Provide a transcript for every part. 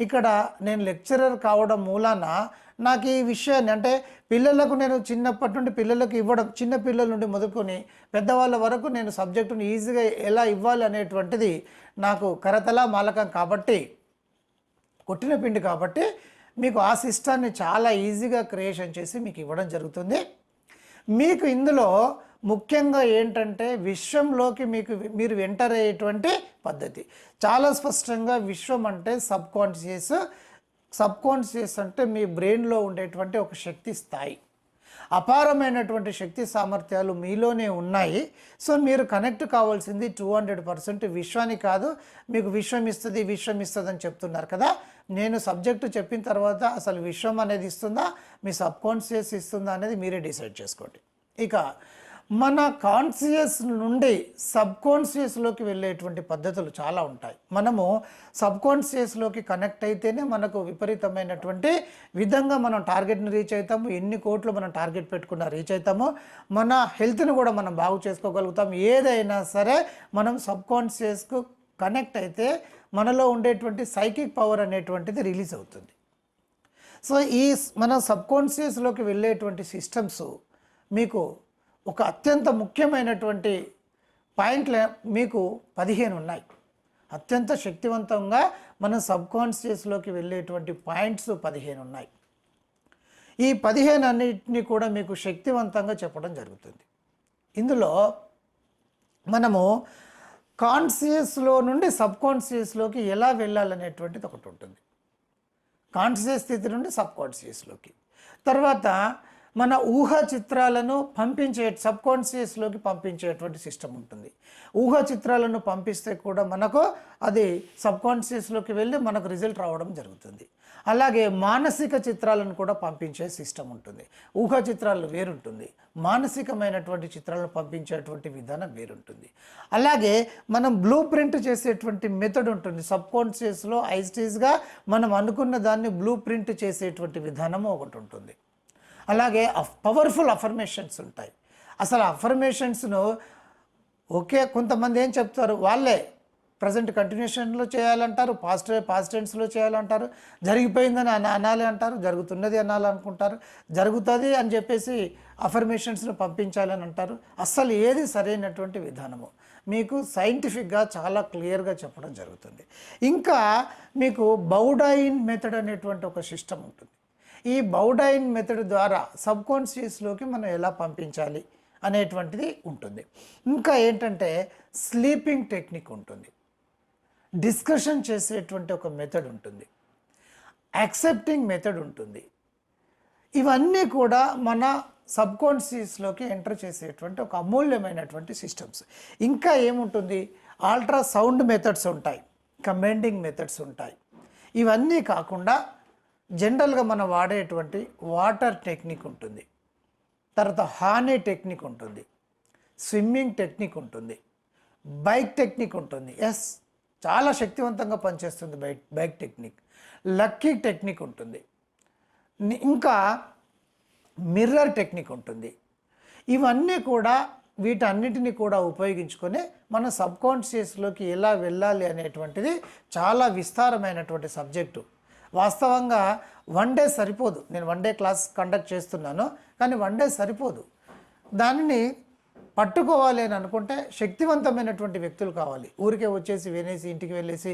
ఇక్కడ నేను లెక్చరర్ కావడం మూలాన నాకు ఈ విషయాన్ని అంటే పిల్లలకు నేను చిన్నప్పటి నుండి పిల్లలకు ఇవ్వడం చిన్న పిల్లల నుండి మొదలుకొని పెద్దవాళ్ళ వరకు నేను సబ్జెక్టును ఈజీగా ఎలా ఇవ్వాలి అనేటువంటిది నాకు కరతల మాలకం కాబట్టి కొట్టిన పిండి కాబట్టి మీకు ఆ సిస్టాన్ని చాలా ఈజీగా క్రియేషన్ చేసి మీకు ఇవ్వడం జరుగుతుంది. మీకు ఇందులో ముఖ్యంగా ఏంటంటే విశ్వంలోకి మీకు మీరు ఎంటర్ అయ్యేటువంటి పద్ధతి. చాలా స్పష్టంగా విశ్వం అంటే సబ్ కాన్షియస్ సబ్ కాన్షియస్ అంటే మీ బ్రెయిన్లో ఉండేటువంటి ఒక శక్తి స్థాయి. అపారమైనటువంటి శక్తి సామర్థ్యాలు మీలోనే ఉన్నాయి. సో మీరు కనెక్ట్ కావాల్సింది టూ హండ్రెడ్ పర్సెంట్ విశ్వాన్ని కాదు. మీకు విశ్వం ఇస్తుంది విశ్వం ఇస్తుంది అని చెప్తున్నారు కదా. నేను సబ్జెక్టు చెప్పిన తర్వాత అసలు విశ్వం అనేది ఇస్తుందా? మీ సబ్కాన్షియస్ ఇస్తుందా అనేది మీరే డిసైడ్ చేసుకోండి. ఇక మన కాన్షియస్ నుండి సబ్ కాన్షియస్లోకి వెళ్ళేటువంటి పద్ధతులు చాలా ఉంటాయి. మనము సబ్ కాన్షియస్లోకి కనెక్ట్ అయితేనే మనకు విపరీతమైనటువంటి విధంగా మనం టార్గెట్ని రీచ్ అవుతాము ఎన్ని కోట్లు మనం టార్గెట్ పెట్టుకున్నా రీచ్ అవుతాము మన హెల్త్ని కూడా మనం బాగు చేసుకోగలుగుతాం ఏదైనా సరే మనం సబ్ కాన్షియస్కు కనెక్ట్ అయితే మనలో ఉండేటువంటి సైకిక్ పవర్ అనేటువంటిది రిలీజ్ అవుతుంది. సో ఈ మన సబ్ కాన్షియస్లోకి వెళ్ళేటువంటి సిస్టమ్స్ మీకు ఒక అత్యంత ముఖ్యమైనటువంటి పాయింట్లు మీకు పదిహేను ఉన్నాయి. అత్యంత శక్తివంతంగా మన సబ్ కాన్షియస్లోకి వెళ్ళేటువంటి పాయింట్స్ పదిహేను ఉన్నాయి. ఈ పదిహేను అన్నిటిని కూడా మీకు శక్తివంతంగా చెప్పడం జరుగుతుంది. ఇందులో మనము కాన్షియస్లో నుండి సబ్ కాన్షియస్లోకి ఎలా వెళ్ళాలనేటువంటిది ఒకటి ఉంటుంది. కాన్షియస్ స్థితి నుండి సబ్ కాన్షియస్లోకి తర్వాత మన ఊహ చిత్రాలను పంపించే సబ్ కాన్షియస్లోకి పంపించేటువంటి సిస్టమ్ ఉంటుంది. ఊహ చిత్రాలను పంపిస్తే కూడా మనకు అది సబ్ కాన్షియస్లోకి వెళ్ళి మనకు రిజల్ట్ రావడం జరుగుతుంది. అలాగే మానసిక చిత్రాలను కూడా పంపించే సిస్టమ్ ఉంటుంది. ఊహ చిత్రాలు వేరుంటుంది. మానసికమైనటువంటి చిత్రాలను పంపించేటువంటి విధానం వేరుంటుంది. అలాగే మనం బ్లూ ప్రింట్ చేసేటువంటి మెథడ్ ఉంటుంది. సబ్ కాన్షియస్లో ఐస్టీస్గా మనం అనుకున్న దాన్ని బ్లూ ప్రింట్ చేసేటువంటి విధానము ఒకటి ఉంటుంది. అలాగే పవర్ఫుల్ అఫర్మేషన్స్ ఉంటాయి. అసలు అఫర్మేషన్స్ను ఓకే కొంతమంది ఏం చెప్తారు? వాళ్ళే ప్రజెంట్ కంటిన్యూషన్లో చేయాలంటారు పాస్ట్ పాస్ట్ టెన్స్లో చేయాలంటారు జరిగిపోయిందని అన అనాలి అంటారు జరుగుతున్నది అనాలి అనుకుంటారు జరుగుతుంది అని చెప్పేసి అఫర్మేషన్స్ను పంపించాలని అంటారు. అస్సలు ఏది సరైనటువంటి విధానము? మీకు సైంటిఫిక్గా చాలా క్లియర్గా చెప్పడం జరుగుతుంది. ఇంకా మీకు బౌడాయిన్ మెథడ్ అనేటువంటి ఒక సిస్టమ్ ఉంటుంది. ఈ బౌడైన్ మెథడ్ ద్వారా సబ్ కాన్షియస్లోకి మనం ఎలా పంపించాలి అనేటువంటిది ఉంటుంది. ఇంకా ఏంటంటే స్లీపింగ్ టెక్నిక్ ఉంటుంది. డిస్కషన్ చేసేటువంటి ఒక మెథడ్ ఉంటుంది. యాక్సెప్టింగ్ మెథడ్ ఉంటుంది. ఇవన్నీ కూడా మన సబ్ కాన్షియస్లోకి ఎంటర్ చేసేటువంటి ఒక అమూల్యమైనటువంటి సిస్టమ్స్. ఇంకా ఏముంటుంది? అల్ట్రా సౌండ్ మెథడ్స్ ఉంటాయి. కమాండింగ్ మెథడ్స్ ఉంటాయి. ఇవన్నీ కాకుండా జనరల్గా మనం వాడేటువంటి వాటర్ టెక్నిక్ ఉంటుంది. తర్వాత హానీ టెక్నిక్ ఉంటుంది. స్విమ్మింగ్ టెక్నిక్ ఉంటుంది. బైక్ టెక్నిక్ ఉంటుంది. ఎస్ చాలా శక్తివంతంగా పనిచేస్తుంది bike bike technique. Lucky technique ఉంటుంది. ఇంకా మిర్రర్ టెక్నిక్ ఉంటుంది. ఇవన్నీ కూడా వీటన్నిటిని కూడా ఉపయోగించుకొని మన సబ్కాన్షియస్లోకి ఎలా వెళ్ళాలి అనేటువంటిది చాలా విస్తారమైనటువంటి సబ్జెక్టు. వాస్తవంగా వన్ డే సరిపోదు. నేను వన్ డే క్లాస్ కండక్ట్ చేస్తున్నాను కానీ వన్ డే సరిపోదు. దానిని పట్టుకోవాలి అని అనుకుంటే శక్తివంతమైనటువంటి వ్యక్తులు కావాలి. ఊరికే వచ్చేసి వినేసి ఇంటికి వెళ్ళేసి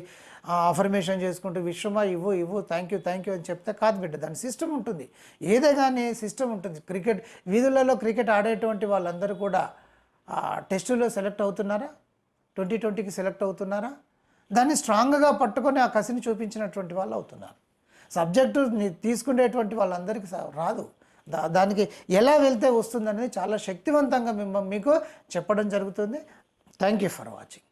అఫర్మేషన్ చేసుకుంటూ విశ్వమా ఇవ్వు ఇవ్వు థ్యాంక్ యూ థ్యాంక్ యూ అని చెప్తే కాదు బిడ్డ దాని సిస్టమ్ ఉంటుంది. ఏదే కానీ సిస్టమ్ ఉంటుంది. క్రికెట్ వీధులలో క్రికెట్ ఆడేటువంటి వాళ్ళందరూ కూడా టెస్టులో సెలెక్ట్ అవుతున్నారా? ట్వంటీ ట్వంటీకి సెలెక్ట్ అవుతున్నారా? దాన్ని స్ట్రాంగ్గా పట్టుకొని ఆ కసిని చూపించినటువంటి వాళ్ళు అవుతున్నారు. సబ్జెక్టు తీసుకునేటువంటి వాళ్ళందరికీ స- రాదు. దా దానికి ఎలా వెళ్తే వస్తుందనేది చాలా శక్తివంతంగా మిమ్మల్ని మీకు చెప్పడం జరుగుతుంది. Thank you for watching